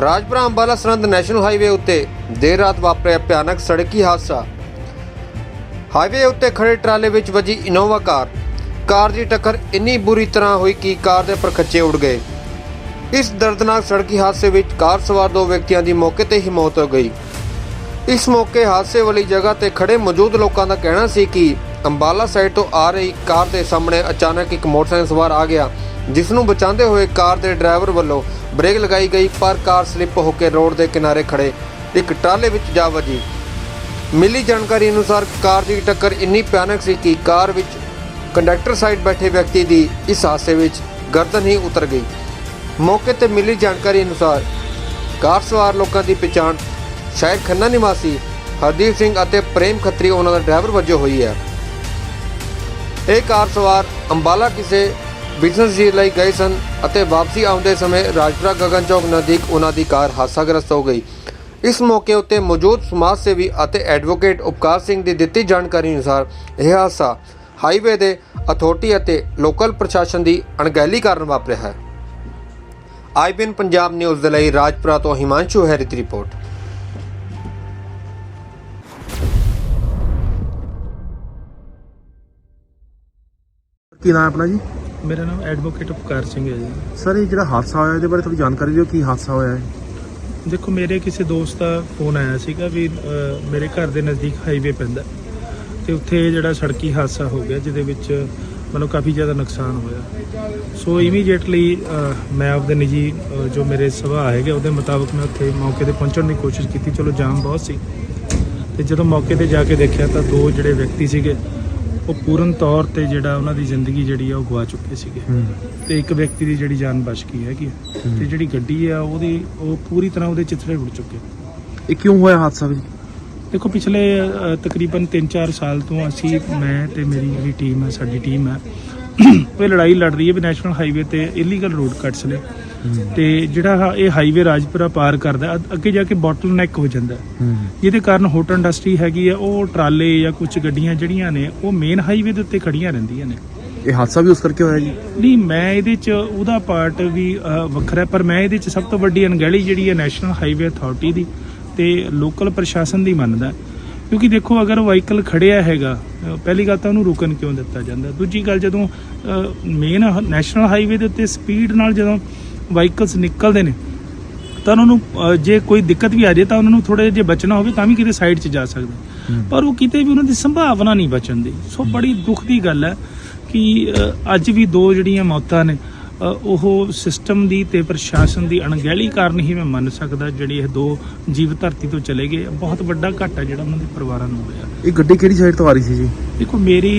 Rajpura Ambala Sirhind national highway ਉੱਤੇ ਦੇਰ ਰਾਤ ਵਾਪਰਿਆ ਭਿਆਨਕ ਸੜਕੀ ਹਾਦਸਾ। ਹਾਈਵੇ ਉੱਤੇ ਖੜੇ ਟਰਾਲੇ ਵਿੱਚ ਵੱਜੀ ਇਨੋਵਾ ਕਾਰ। ਕਾਰ ਦੀ ਟੱਕਰ ਇੰਨੀ ਬੁਰੀ ਤਰ੍ਹਾਂ ਹੋਈ ਕਿ ਕਾਰ ਦੇ ਪਰਖੱਚੇ ਉੱਡ ਗਏ। ਇਸ ਦਰਦਨਾਕ ਸੜਕੀ ਹਾਦਸੇ ਵਿੱਚ ਕਾਰ ਸਵਾਰ ਦੋ ਵਿਅਕਤੀਆਂ ਦੀ ਮੌਕੇ ਤੇ ਹੀ ਮੌਤ ਹੋ ਗਈ। ਇਸ ਮੌਕੇ ਹਾਦਸੇ ਵਾਲੀ ਜਗ੍ਹਾ ਤੇ ਖੜੇ ਮੌਜੂਦ ਲੋਕਾਂ ਦਾ ਕਹਿਣਾ ਸੀ ਕਿ ਅੰਬਾਲਾ ਸਾਈਡ ਤੋਂ ਆ ਰਹੀ ਕਾਰ ਦੇ ਸਾਹਮਣੇ ਅਚਾਨਕ ਇੱਕ ਮੋਟਰਸਾਈਕਲ ਸਵਾਰ ਆ ਗਿਆ। ਜਿਸ ਨੂੰ ਬਚਾਉਂਦੇ ਹੋਏ ਕਾਰ ਦੇ ਡਰਾਈਵਰ ਵੱਲੋਂ ਬ੍ਰੇਕ ਲਗਾਈ ਗਈ, ਪਰ ਕਾਰ ਸਲਿੱਪ ਹੋ ਕੇ ਰੋਡ ਦੇ ਕਿਨਾਰੇ ਖੜੇ ਇੱਕ ਟਰਾਲੇ ਵਿੱਚ ਜਾ ਵੱਜੀ। ਮਿਲੀ ਜਾਣਕਾਰੀ ਅਨੁਸਾਰ ਕਾਰ ਦੀ ਟੱਕਰ ਇੰਨੀ ਭਿਆਨਕ ਸੀ ਕਿ ਕਾਰ ਵਿੱਚ ਕੰਡਕਟਰ ਸਾਈਡ ਬੈਠੇ ਵਿਅਕਤੀ ਦੀ ਇਸ ਹਾਦਸੇ ਵਿੱਚ ਗਰਦਨ ਹੀ ਉਤਰ ਗਈ। ਮੌਕੇ ਤੇ ਮਿਲੀ ਜਾਣਕਾਰੀ ਅਨੁਸਾਰ ਕਾਰ ਸਵਾਰ ਲੋਕਾਂ ਦੀ ਪਛਾਣ ਸ਼ਾਇਦ ਖੰਨਾ ਨਿਵਾਸੀ ਹਰਦੀਪ ਸਿੰਘ ਅਤੇ ਪ੍ਰੇਮ ਖੱਤਰੀ ਉਹਨਾਂ ਦਾ ਡਰਾਈਵਰ ਵਜੋਂ ਹੋਈ ਹੈ। ਇਹ ਕਾਰ ਸਵਾਰ ਅੰਬਾਲਾ ਕਿਸੇ ਬਿਜ਼ਨਸ ਦੀ ਲਈ ਗਏ ਸਨ ਅਤੇ ਵਾਪਸੀ ਆਉਂਦੇ ਸਮੇਂ ਰਾਜਪੁਰਾ ਗਗਨ ਚੌਕ ਨਜ਼ਦੀਕ ਉਹਨਾਂ ਦੀ ਕਾਰ ਹਾਦਸਾਗ੍ਰਸਤ ਹੋ ਗਈ। ਇਸ ਮੌਕੇ ਉੱਤੇ ਮੌਜੂਦ ਸਮਾਜ ਸੇਵੀ ਅਤੇ ਐਡਵੋਕੇਟ ਉਪਕਾਰ ਸਿੰਘ ਦੀ ਦਿੱਤੀ ਜਾਣਕਾਰੀ ਅਨੁਸਾਰ ਇਹ ਹਾਦਸਾ ਹਾਈਵੇ ਦੇ ਅਥਾਰਟੀ ਅਤੇ ਲੋਕਲ ਪ੍ਰਸ਼ਾਸਨ ਦੀ ਅਣਗਹਿਲੀ ਕਾਰਨ ਵਾਪਰਿਆ ਹੈ। ਆਈਬੀਐਨ ਪੰਜਾਬ ਨਿਊਜ਼ ਦੇ ਲਈ ਰਾਜਪੁਰਾ ਤੋਂ ਹਿਮਾਂਸ਼ੂ ਹੈਰੀ ਦੀ ਰਿਪੋਰਟ। ਕੀ ਨਾਮ ਆਪਣਾ ਜੀ? ਮੇਰਾ ਨਾਮ ਐਡਵੋਕੇਟ ਉਪਕਾਰ ਸਿੰਘ ਹੈ ਜੀ। ਸਰ ਇਹ ਜਿਹੜਾ ਹਾਦਸਾ ਹੋਇਆ ਇਹਦੇ ਬਾਰੇ ਥੋੜੀ ਜਾਣਕਾਰੀ ਦਿਓ ਕੀ ਹਾਦਸਾ ਹੋਇਆ ਹੈ ਦੇਖੋ ਮੇਰੇ ਕਿਸੇ ਦੋਸਤ ਦਾ ਫੋਨ ਆਇਆ ਸੀਗਾ ਵੀ ਮੇਰੇ ਘਰ ਦੇ ਨਜ਼ਦੀਕ ਹਾਈਵੇ ਪੈਂਦਾ ਤੇ ਉੱਥੇ ਜਿਹੜਾ ਸੜਕੀ ਹਾਦਸਾ ਹੋ ਗਿਆ ਜਿਹਦੇ ਵਿੱਚ ਮਤਲਬ ਕਾਫੀ ਜ਼ਿਆਦਾ ਨੁਕਸਾਨ ਹੋਇਆ। ਸੋ ਇਮੀਡੀਏਟਲੀ ਮੈਂ ਆਪਦੇ ਨਿੱਜੀ ਜੋ ਮੇਰੇ ਸੁਭਾਅ ਹੈਗੇ ਉਹਦੇ ਮੁਤਾਬਕ ਮੈਂ ਉੱਥੇ ਮੌਕੇ ਤੇ ਪਹੁੰਚਣ ਦੀ ਕੋਸ਼ਿਸ਼ ਕੀਤੀ। ਚਲੋ ਜਾਮ ਬਹੁਤ ਸੀ। ਤੇ ਜਦੋਂ ਮੌਕੇ ਤੇ ਜਾ ਕੇ ਦੇਖਿਆ ਤਾਂ ਦੋ ਜਿਹੜੇ ਵਿਅਕਤੀ ਸੀਗੇ ਉਹ ਪੂਰਨ ਤੌਰ ਤੇ ਜਿਹੜਾ ਉਹਨਾਂ ਦੀ ਜ਼ਿੰਦਗੀ ਜਿਹੜੀ ਆ ਉਹ ਗਵਾ ਚੁੱਕੇ ਸੀਗੇ। ਤੇ ਇੱਕ ਵਿਅਕਤੀ ਦੀ ਜਿਹੜੀ ਜਾਨ ਬਚ ਗਈ ਹੈਗੀ। ਤੇ ਜਿਹੜੀ ਗੱਡੀ ਆ ਉਹਦੀ ਉਹ ਪੂਰੀ ਤਰ੍ਹਾਂ ਉਹਦੇ ਚਿੱਥੜੇ ਉੱਡ ਚੁੱਕੇ। ਇਹ ਕਿਉਂ ਹੋਇਆ ਹਾਦਸਾ ਵੀ? ਦੇਖੋ ਪਿਛਲੇ ਤਕਰੀਬਨ 3-4 ਸਾਲ ਤੋਂ ਅਸੀਂ ਮੈਂ ਤੇ ਮੇਰੀ ਜਿਹੜੀ ਟੀਮ ਹੈ ਸਾਡੀ ਟੀਮ ਹੈ ਉਹ ਲੜਾਈ ਲੜ ਰਹੀ ਹੈ ਵੀ ਨੈਸ਼ਨਲ ਹਾਈਵੇ ਤੇ ਇਲੀਗਲ ਰੋਡ ਕੱਟਸ ਨੇ। ਤੇ ਜਿਹੜਾ ਹਾ- ਇਹ ਹਾਈਵੇ ਰਾਜਪੁਰਾ ਪਾਰ ਕਰਦਾ ਅੱ- ਅੱਗੇ ਜਾ ਕੇ ਬੋਟਲ ਨੈਕ ਹੋ ਜਾਂਦਾ। ਹੈ। ਜਿਹਦੇ ਕਾਰਨ ਹੋਟਲ ਇੰਡਸਟਰੀ ਹੈਗੀ ਆ ਉਹ ਟਰਾਲੇ ਜਾਂ ਕੁਝ ਗੱਡੀਆਂ ਜਿਹੜੀਆਂ ਨੇ ਉਹ ਮੇਨ ਹਾਈਵੇ ਦੇ ਉੱਤੇ ਖੜੀਆਂ ਰਹਿੰਦੀਆਂ ਨੇ। ਇਹ ਹਾਦਸਾ ਵੀ ਉਸ ਕਰਕੇ ਹੋਇਆ ਜੀ? ਨਹੀਂ ਮੈਂ ਇਹਦੇ ਚ ਉਹਦਾ ਪਾਰਟ ਵੀ ਵੱਖਰਾ ਹੈ, ਪਰ ਮੈਂ ਇਹਦੇ ਚ ਸਭ ਤੋਂ ਵੱਡੀ ਅਣਗਹਿਲੀ ਜਿਹੜੀ ਹੈ ਨੈਸ਼ਨਲ ਹਾਈਵੇ ਅਥਾਰਟੀ ਦੀ ਤੇ ਲੋਕਲ ਪ੍ਰਸ਼ਾਸਨ ਦੀ ਮੰਨਦਾ ਕਿਉਂਕਿ ਦੇਖੋ ਅਗਰ ਵਾਹੀਕਲ ਖੜਿਆ ਹੈਗਾ ਪਹਿਲੀ ਗੱਲ ਤਾਂ ਉਹਨੂੰ ਰੁਕਣ ਕਿਉਂ ਦਿੱਤਾ ਜਾਂਦਾ? ਦੂਜੀ ਗੱਲ ਜਦੋਂ ਮੇਨ ਨੈਸ਼ਨਲ ਹਾਈਵੇ ਦੇ ਉੱਤੇ ਸਪੀਡ ਨਾਲ ਜਦੋਂ ਵਾਹੀਕਲਸ ਨਿਕਲਦੇ ਨੇ ਤਾਂ ਉਹਨਾਂ ਨੂੰ ਜੇ ਕੋਈ ਦਿੱਕਤ ਵੀ ਆ ਜਾਏ ਤਾਂ ਉਹਨਾਂ ਨੂੰ ਥੋੜੇ ਜੇ ਬਚਣਾ ਹੋਵੇ ਤਾਂ ਵੀ ਕਿਤੇ ਸਾਈਡ 'ਚ ਜਾ ਸਕਦੇ। ਪਰ ਉਹ ਕਿਤੇ ਵੀ ਉਹਨਾਂ ਦੀ ਸੰਭਾਵਨਾ ਨਹੀਂ ਬਚਣ ਦੀ। ਸੋ ਬੜੀ ਦੁੱਖ ਦੀ ਗੱਲ ਹੈ ਕਿ ਅੱਜ ਵੀ ਦੋ ਜਿਹੜੀਆਂ ਮੌਤਾਂ ਨੇ ਉਹ ਸਿਸਟਮ ਦੀ ਤੇ ਪ੍ਰਸ਼ਾਸਨ ਦੀ ਅਣਗਹਿਲੀ ਕਾਰਨ ਹੀ ਮੈਂ ਮੰਨ ਸਕਦਾ ਜਿਹੜੀ ਇਹ ਦੋ ਜੀਵ ਧਰਤੀ ਤੋਂ ਚਲੇ ਗਏ। ਬਹੁਤ ਵੱਡਾ ਘਾਟਾ ਜਿਹੜਾ ਉਹਨਾਂ ਦੇ ਪਰਿਵਾਰਾਂ ਨੂੰ ਹੋਇਆ। ਇਹ ਗੱਡੀ ਕਿਹੜੀ ਸਾਈਡ ਤੋਂ ਆ ਰਹੀ ਸੀ ਜੀ? ਦੇਖੋ ਮੇਰੀ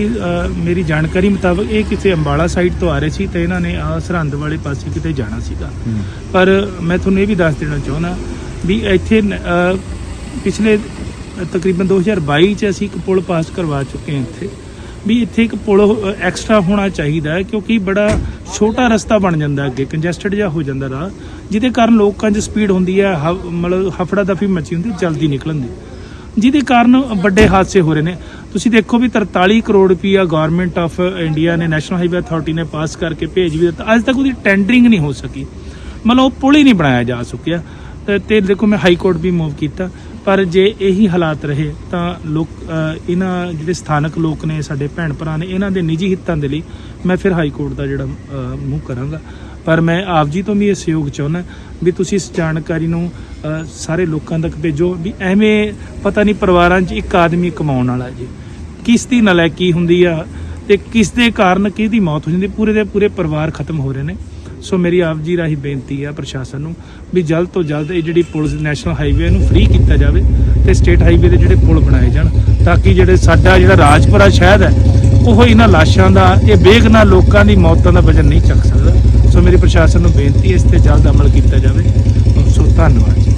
ਮੇਰੀ ਜਾਣਕਾਰੀ ਮੁਤਾਬਕ ਇਹ ਕਿਸੇ ਅੰਬਾਲਾ ਸਾਈਡ ਤੋਂ ਆ ਰਹੇ ਸੀ ਤੇ ਇਹਨਾਂ ਨੇ ਸਰਹੰਦ ਵਾਲੇ ਪਾਸੇ ਕਿਤੇ ਜਾਣਾ ਸੀਗਾ। ਪਰ ਮੈਂ ਤੁਹਾਨੂੰ ਇਹ ਵੀ ਦੱਸ ਦੇਣਾ ਚਾਹੁੰਦਾ ਵੀ ਇੱਥੇ ਪਿਛਲੇ ਤਕਰੀਬਨ 2022 ਚ ਅਸੀਂ ਇੱਕ ਪੁਲ ਪਾਸ ਕਰਵਾ ਚੁੱਕੇ ਹਾਂ ਇੱਥੇ। ਵੀ ਇੱਥੇ ਇੱਕ ਪੁਲ ਐਕਸਟਰਾ ਹੋਣਾ ਚਾਹੀਦਾ ਕਿਉਂਕਿ ਬੜਾ ਛੋਟਾ ਰਸਤਾ ਬਣ ਜਾਂਦਾ ਅੱਗੇ ਕੰਜੈਸਟਡ ਜਿਹਾ ਹੋ ਜਾਂਦਾ ਰਾਹ, ਜਿਹਦੇ ਕਾਰਨ ਲੋਕਾਂ 'ਚ ਸਪੀਡ ਹੁੰਦੀ ਹੈ, ਹ- ਮਤਲਬ ਹਫੜਾ ਦਫੀ ਮੱਚੀ ਹੁੰਦੀ ਜਲਦੀ ਨਿਕਲਣ ਦੀ। ਜਿਹਦੇ ਕਾਰਨ ਵੱਡੇ ਹਾਦਸੇ ਹੋ ਰਹੇ ਨੇ। ਤੁਸੀਂ ਦੇਖੋ ਵੀ 43 ਕਰੋੜ ਰੁਪਈਆ ਗਵਰਨਮੈਂਟ ਆਫ ਇੰਡੀਆ ਨੇ ਨੈਸ਼ਨਲ ਹਾਈਵੇ ਅਥਾਰਟੀ ਨੇ ਪਾਸ ਕਰਕੇ ਭੇਜ ਵੀ ਦਿੱਤਾ। ਅੱਜ ਤੱਕ ਉਹਦੀ ਟੈਂਡਰਿੰਗ ਨਹੀਂ ਹੋ ਸਕੀ। ਮਤਲਬ ਉਹ ਪੁਲ ਹੀ ਨਹੀਂ ਬਣਾਇਆ ਜਾ ਸਕਿਆ। ਤੇ- ਤੇ ਦੇਖੋ ਮੈਂ ਹਾਈ ਕੋਰਟ ਵੀ ਮੂਵ ਕੀਤਾ। ਪਰ ਜੇ ਇਹੀ ਹਾਲਾਤ ਰਹੇ, ਤਾਂ ਲੋਕ ਇਹਨਾਂ ਜਿਹੜੇ ਸਥਾਨਕ ਲੋਕ ਨੇ, ਸਾਡੇ ਭੈਣ ਭਰਾ ਨੇ, ਇਹਨਾਂ ਦੇ ਨਿੱਜੀ ਹਿੱਤਾਂ ਦੇ ਲਈ ਮੈਂ ਫਿਰ ਹਾਈ ਕੋਰਟ ਦਾ ਜਿਹੜਾ ਮੂੰਹ ਕਰਾਂਗਾ। ਪਰ ਮੈਂ ਆਪ ਜੀ ਤੋਂ ਵੀ ਇਹ ਸਹਿਯੋਗ ਚਾਹੁੰਦਾ ਵੀ ਤੁਸੀਂ ਇਸ ਜਾਣਕਾਰੀ ਨੂੰ ਸਾਰੇ ਲੋਕਾਂ ਤੱਕ ਭੇਜੋ ਵੀ ਐਵੇਂ ਪਤਾ ਨਹੀਂ ਪਰਿਵਾਰਾਂ 'ਚ ਇੱਕ ਆਦਮੀ ਕਮਾਉਣ ਵਾਲਾ ਜੀ। ਕਿਸ ਦੀ ਨਲਾਇਕੀ ਹੁੰਦੀ ਆ ਤੇ ਕਿਸ ਦੇ ਕਾਰਨ ਕਿਹਦੀ ਮੌਤ ਹੋ ਜਾਂਦੀ? ਪੂਰੇ ਦੇ ਪੂਰੇ ਪਰਿਵਾਰ ਖਤਮ ਹੋ ਰਹੇ ਨੇ। ਸੋ ਮੇਰੀ ਆਪ ਜੀ ਰਾਹੀਂ ਬੇਨਤੀ ਆ ਪ੍ਰਸ਼ਾਸਨ ਨੂੰ ਵੀ ਜਲਦ ਤੋਂ ਜਲਦ ਇਹ ਜਿਹੜੀ ਪੁਲਿਸ ਨੈਸ਼ਨਲ ਹਾਈਵੇ ਨੂੰ ਫ੍ਰੀ ਕੀਤਾ ਜਾਵੇ ਤੇ ਸਟੇਟ ਹਾਈਵੇ ਦੇ ਜਿਹੜੇ ਪੁਲ ਬਣਾਏ ਜਾਣ, ਤਾਂ ਕਿ ਜਿਹੜੇ ਸਾਡਾ ਜਿਹੜਾ ਰਾਜਪੁਰਾ ਸ਼ਹਿਰ ਹੈ, ਉਹ ਇਹਨਾਂ ਲਾਸ਼ਾਂ ਦਾ, ਇਹ ਬੇਗਨਾ ਲੋਕਾਂ ਦੀ ਮੌਤਾਂ ਦਾ ਵਜਨ ਨਹੀਂ ਚੱਕ ਸਕਦਾ। ਸੋ ਮੇਰੀ ਪ੍ਰਸ਼ਾਸਨ ਨੂੰ ਬੇਨਤੀ ਹੈ, ਇਸ ਤੇ ਜਲਦ ਅਮਲ ਕੀਤਾ ਜਾਵੇ। ਸੋ ਧੰਨਵਾਦ ਜੀ।